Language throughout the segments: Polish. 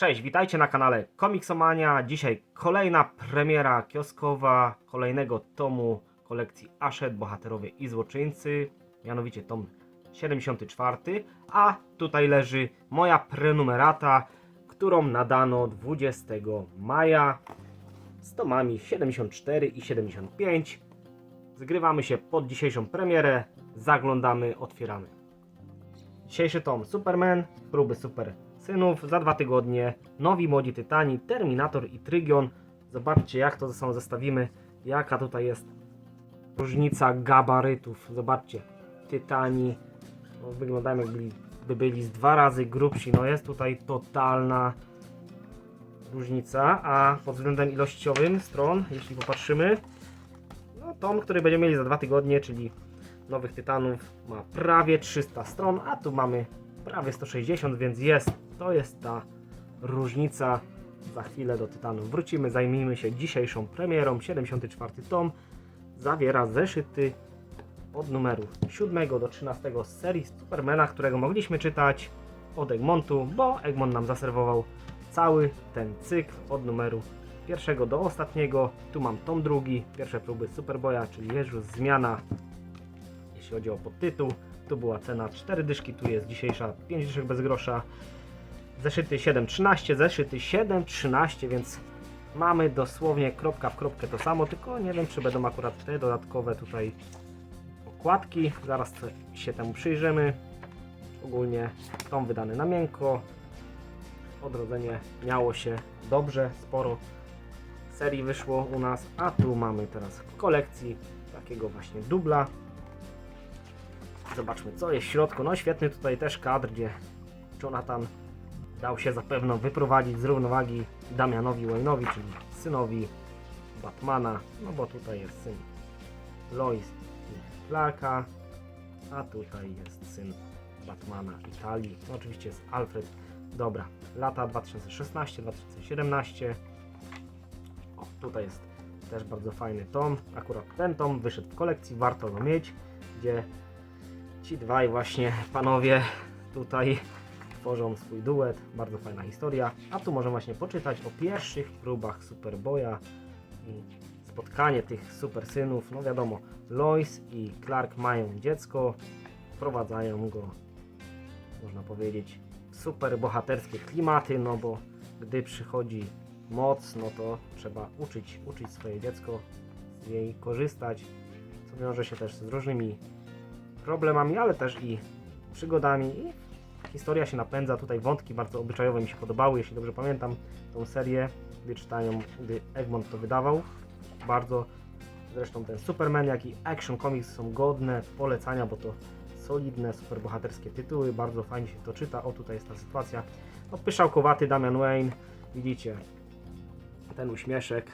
Cześć, witajcie na kanale Komiksomania. Dzisiaj kolejna premiera kioskowa kolejnego tomu kolekcji Ashet, Bohaterowie i Złoczyńcy, mianowicie tom 74, a tutaj leży moja prenumerata, którą nadano 20 maja z tomami 74 i 75. Zgrywamy się pod dzisiejszą premierę, zaglądamy, otwieramy. Dzisiejszy tom Superman, próby super synów, za dwa tygodnie nowi młodzi tytani, Terminator i Trygion. Zobaczcie jak to ze sobą zestawimy, jaka tutaj jest różnica gabarytów. Zobaczcie, tytani no, wyglądają jakby by byli z dwa razy grubsi. No jest tutaj totalna różnica, a pod względem ilościowym stron, jeśli popatrzymy, no tom, który będziemy mieli za dwa tygodnie, czyli Nowych Tytanów ma prawie 300 stron, a tu mamy prawie 160, więc jest, to jest ta różnica. Za chwilę do Tytanów wrócimy, zajmijmy się dzisiejszą premierą. 74 tom zawiera zeszyty od numeru 7 do 13 z serii Supermana, którego mogliśmy czytać od Egmontu, bo Egmont nam zaserwował cały ten cykl od numeru pierwszego do ostatniego. Tu mam tom drugi, pierwsze próby Superboya, czyli Jezus Zmiana jeśli chodzi o podtytuł. Tu była cena 4 dyszki, tu jest dzisiejsza 5 dyszek bez grosza. Zeszyty 7,13, zeszyty 7,13, więc mamy dosłownie kropka w kropkę to samo, tylko nie wiem czy będą akurat te dodatkowe tutaj okładki. Zaraz się temu przyjrzymy. Ogólnie tom wydany na miękko. Odrodzenie miało się dobrze, sporo serii wyszło u nas, a tu mamy teraz w kolekcji takiego właśnie dubla. Zobaczmy co jest w środku. No świetny tutaj też kadr, gdzie Jonathan dał się zapewne wyprowadzić z równowagi Damianowi Wayne'owi, czyli synowi Batmana, no bo tutaj jest syn Lois i Clarka, a tutaj jest syn Batmana Italii. No oczywiście jest Alfred. Dobra, lata 2016-2017. O, tutaj jest też bardzo fajny tom. Akurat ten tom wyszedł w kolekcji, warto go mieć, gdzie ci dwaj właśnie panowie tutaj tworzą swój duet. Bardzo fajna historia. A tu możemy właśnie poczytać o pierwszych próbach Superboya spotkanie tych super synów. No wiadomo, Lois i Clark mają dziecko, wprowadzają go, można powiedzieć, w super bohaterskie klimaty, no bo gdy przychodzi moc, no to trzeba uczyć, uczyć swoje dziecko, z jej korzystać, co wiąże się też z różnymi problemami, ale też i przygodami i historia się napędza. Tutaj wątki bardzo obyczajowe mi się podobały, jeśli dobrze pamiętam tą serię, gdy czytają, gdy Egmont to wydawał. Bardzo zresztą ten Superman, jak i Action Comics są godne polecania, bo to solidne, superbohaterskie tytuły, bardzo fajnie się to czyta. O, tutaj jest ta sytuacja. No, pyszałkowaty Damian Wayne, widzicie, ten uśmieszek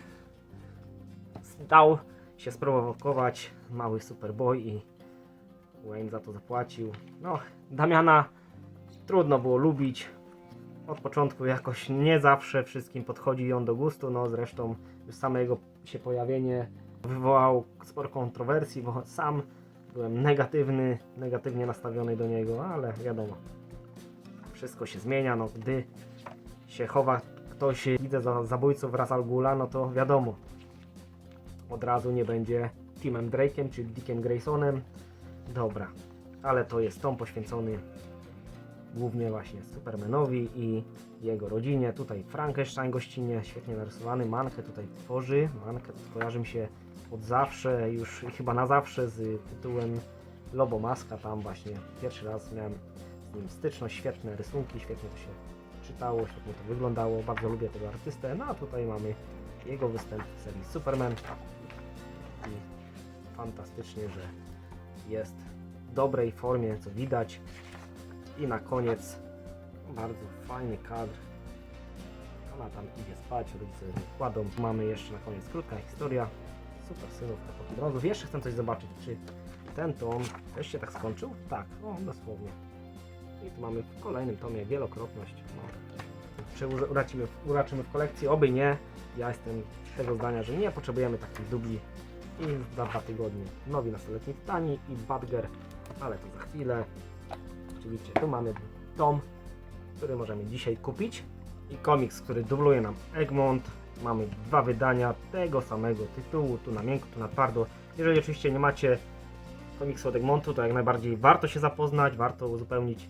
dał się sprowokować mały Superboy i Wayne za to zapłacił. No, Damiana trudno było lubić. Od początku jakoś nie zawsze wszystkim podchodzi on do gustu. No zresztą już same jego się pojawienie wywołał sporo kontrowersji, bo sam byłem negatywny, negatywnie nastawiony do niego, ale wiadomo, wszystko się zmienia. No, gdy się chowa ktoś, widzę za zabójców Ras Al Ghula, no to wiadomo, od razu nie będzie Timem Drake'em czy Dickiem Graysonem. Dobra, ale to jest tom poświęcony głównie właśnie Supermanowi i jego rodzinie. Tutaj Frankenstein gościnnie, świetnie narysowany. Mankę tutaj tworzy. Mankę kojarzy mi się od zawsze, już chyba na zawsze z tytułem Lobo Maska. Tam właśnie pierwszy raz miałem z nim styczność. Świetne rysunki, świetnie to się czytało, świetnie to wyglądało. Bardzo lubię tego artystę. No a tutaj mamy jego występ w serii Superman. I fantastycznie, że jest w dobrej formie, co widać. I na koniec bardzo fajny kadr. Ona tam idzie spać, rodzice kładą. Mamy jeszcze na koniec krótka historia. Super synów epoki brązów. Jeszcze chcę coś zobaczyć, czy ten tom też się tak skończył? Tak, o, dosłownie. I tu mamy w kolejnym tomie wielokrotność. No. Czy ura- uraczymy, uraczymy w kolekcji? Oby nie. Ja jestem tego zdania, że nie potrzebujemy takich dubli. I za dwa tygodnie nowi nastoletni Tani i Badger, ale to za chwilę. Oczywiście tu mamy tom, który możemy dzisiaj kupić i komiks, który dubluje nam Egmont. Mamy dwa wydania tego samego tytułu, tu na miękko, tu na twardo. Jeżeli oczywiście nie macie komiksu od Egmontu, to jak najbardziej warto się zapoznać, warto uzupełnić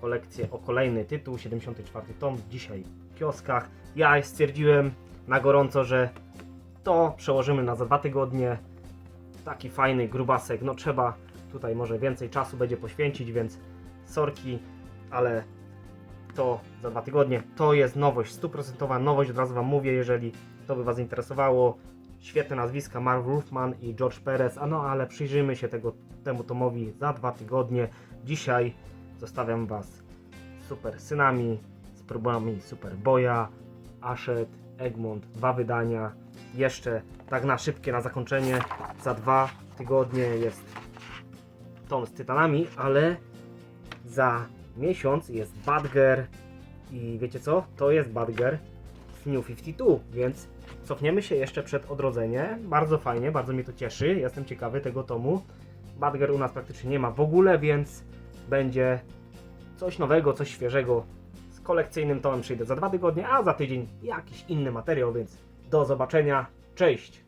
kolekcję o kolejny tytuł, 74 tom, dzisiaj w kioskach. Ja stwierdziłem na gorąco, że to przełożymy na za dwa tygodnie. Taki fajny grubasek, no trzeba tutaj może więcej czasu będzie poświęcić, więc sorki, ale to za dwa tygodnie. To jest nowość, stuprocentowa nowość, od razu Wam mówię, jeżeli to by Was interesowało. Świetne nazwiska, Marv Wolfman i George Perez, a no ale przyjrzyjmy się tego, temu tomowi za dwa tygodnie. Dzisiaj zostawiam Was super synami, z próbami Superboya, Ashet, Egmont, dwa wydania. Jeszcze tak na szybkie, na zakończenie, za dwa tygodnie jest tom z Tytanami, ale za miesiąc jest Badger i wiecie co? To jest Badger z New 52, więc cofniemy się jeszcze przed odrodzenie. Bardzo fajnie, bardzo mnie to cieszy. Jestem ciekawy tego tomu. Badger u nas praktycznie nie ma w ogóle, więc będzie coś nowego, coś świeżego. Z kolekcyjnym tomem przyjdę za dwa tygodnie, a za tydzień jakiś inny materiał, więc do zobaczenia. Cześć!